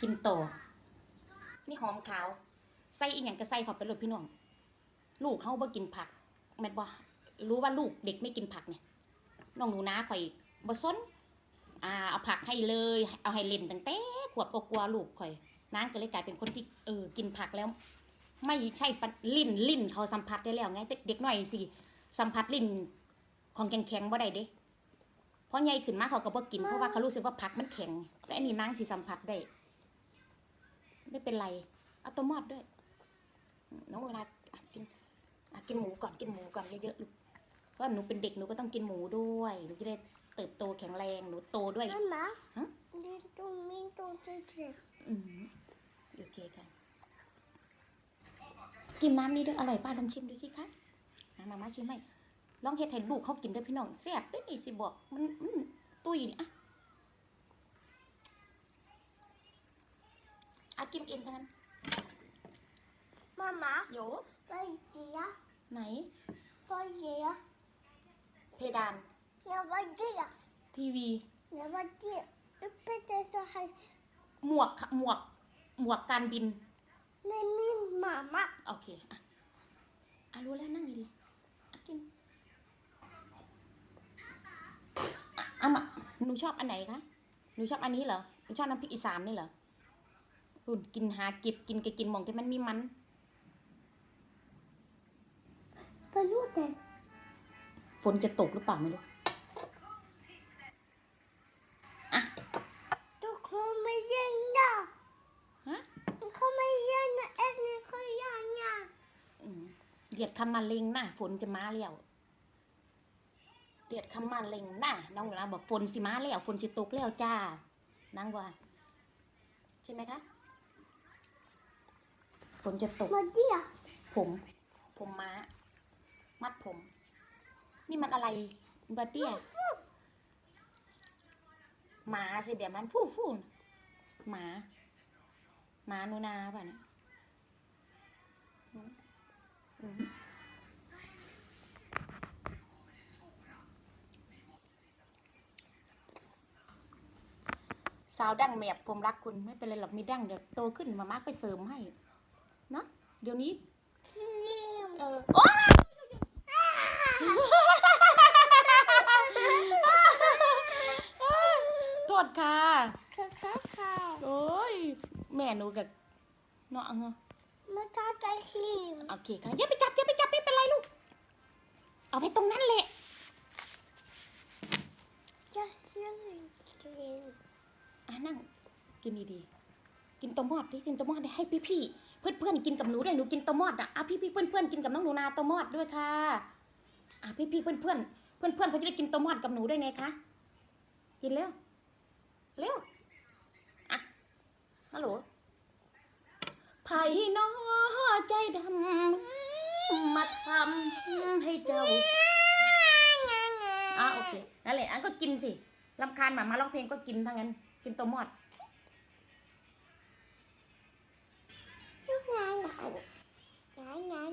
กินโต นี่หอมขาว ใส่อีหยังก็ใส่เข้าไปเลยพี่น้อง ลูกเขาบ่กินผัก แม่นบ่รู้ว่าลูกเด็กไม่กินผักเนี่ย น้องหนูนาข่อยบ่สนอ่าเอาผักให้เลย เอาให้เล่นตั้งแต่ขวบกว่าๆลูกข่อยนางก็เลยกลายเป็นคนที่เออกินผักแล้ว ไม่ใช่ปันลิ้นลิ้นเขาสัมผัสได้แล้วไงแต่เด็กน้อยสิสัมผัสลิ้นของแข็งๆบ่ได้เด้เพราะใหญ่ขึ้นมาเขาก็บ่กินเพราะว่าเขารู้สึกว่าผักมันแข็ง แต่อันนี้นางสิสัมผัสได้ ไม่เป็นไรเอาตัวมอดด้วยอืมน้องเวลาอะกินอะกินหมูก่อนกินหมูก่อนเยอะๆลูกเพราะว่าหนูเป็นเด็กหนูก็ต้องกินหมูด้วยหนูจะได้เติบโตแข็งแรงหนูโตด้วย Mamma, Hä? det är de min dotter till. อืมโอเคค่ะกินน้ำนี้ด้วยอร่อยป้าลองชิมดูสิคะมามามาชิมให้ลองเฮ็ดให้ลูกเขากินด้วยพี่น้องแซ่บเด้อนี่สิบอกมันมันตุ้ยนี่อะอะ กินเองทั้งนั้น Mamma, โย vad är det? ไหน Vad är det? เพดาน Ja, vad är det? ทีวี Ja, vad är det? Uppe där så här. หมวกค่ะหมวก หมวกการบิน Med min mamma. โอเคอะอะรู้แล้วนั่งดีๆอะกินอะเอามาหนูชอบอันไหนคะ หนูชอบอันนี้เหรอ หนูชอบน้ำพริกอีสานนี่เหรอ ปุ่นกินหาเก็บกินก็กินหมองที่มันมีมัน Vad gjorde den? ฝนจะตกหรือเปล่าไม่รู้ Du kommer regna. ฮะ Det kommer regna. Även kommer regna. อืมเดียดคำมาเล็งนะฝนจะมาแล้วเดียดคำมาเล็งนะน้องเวลาบอกฝนสิมาแล้วฝนจะตกแล้วจ้านางว่าใช่ไหมคะฝ นจะตก Vad är det? ผม ผมม้า มัดผม นี่มันอะไรบาเตี้ยหมาสิแบบนั้นฟู่ฟู่น่ะหมาหมาโนนาป่ะเนี่ยอืมอืมสาวดั้งแมบผมรักคุณไม่เป็นไรหรอกมีดั้งเดี๋ยวโตขึ้นมามาร์กไปเสริมให้เนาะเดี๋ยวนี้ Klim. เออโอ๊ยโทษค่ะ Kakaka. โอ้ยแม่หนูกับเนาะเง Men tata klim. โอเคค่ะอย่าไปจับอย่าไปจับไม่เป็นไรลูก เอาไปตรงนั้นแหละ Jag ser inte klim. อะนั่งกินดีๆ กินตมอดดิกินตมอดให้พี่ๆเพื่อนๆกินกับหนูด้วยหนูกินตมอดอะอะพี่ๆเพื่อนกินกับน้องหนูนาตมอดด้วยค่ะอะพี่ๆเพื่อนๆเพื่อนๆเขาจะได้กินตมอดกับหนูด้วยไงคะกินเร็วเร็วอะฮัลโหลไผ่น้อใจดำมาทำให้เจ้าอะโอเคนั่นแหละอันก็กินสิลำคาญหมามาร้องเพลงก็กินทั้งนั้น กินตมอด ആകും ഞാൻ ഞാൻ